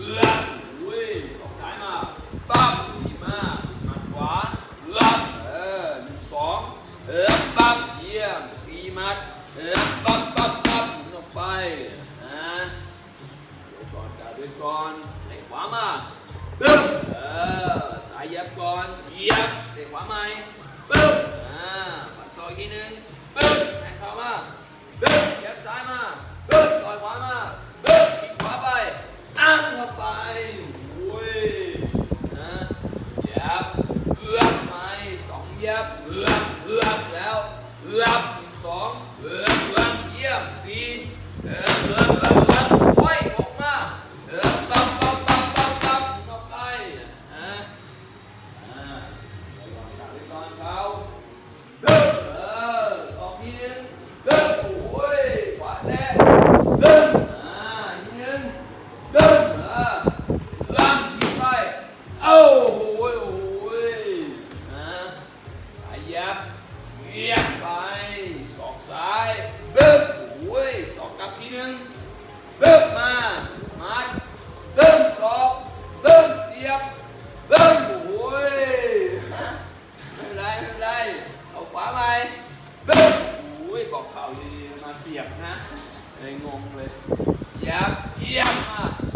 ลือกอุ้ยสองซ้ายมาปั๊บดีมากมาขวาลือกเออหนึ่งสองเออปั๊บเยี่ยมสี่มัดเออปั๊บปั๊บปั๊บหมุนออกไปนะเดี๋ยวก่อนกาเด้วยก่อนให้ขวามาปึ๊บเออซ้ายเย็บก่อนเยียบเตะขวาใหม่ปึ๊บอ่า กือมหนึ่งสองเอื้อมเอื้อมเยี่ยมสี่เอื้อมเอื้อมเอื้อมเอื้อมโอ้ยออกมาเอื้อมปั๊บปั๊บปั๊บปั๊บปั๊บเข้าไปนะอ่าไปก่อนจับไว้ก่อนเขาเดินเออออกทีนึงเดินโอ้ยขวาแตะเดินอ่าทีนึงเดินเออ เหยียบไปสอกซ้ายเดินโอ้ยสอกกลับทีหนึ่งเดินมามาเดินสอกเดินเสียบเบิ้มโอ้ยไม่เป็นไรไม่เป็นไรเอาขวาไปเบิ้มโอ้ยบอกเข่าดีๆมาเสียบนะเลยงงเลยยับเยียบมาเหยียบมา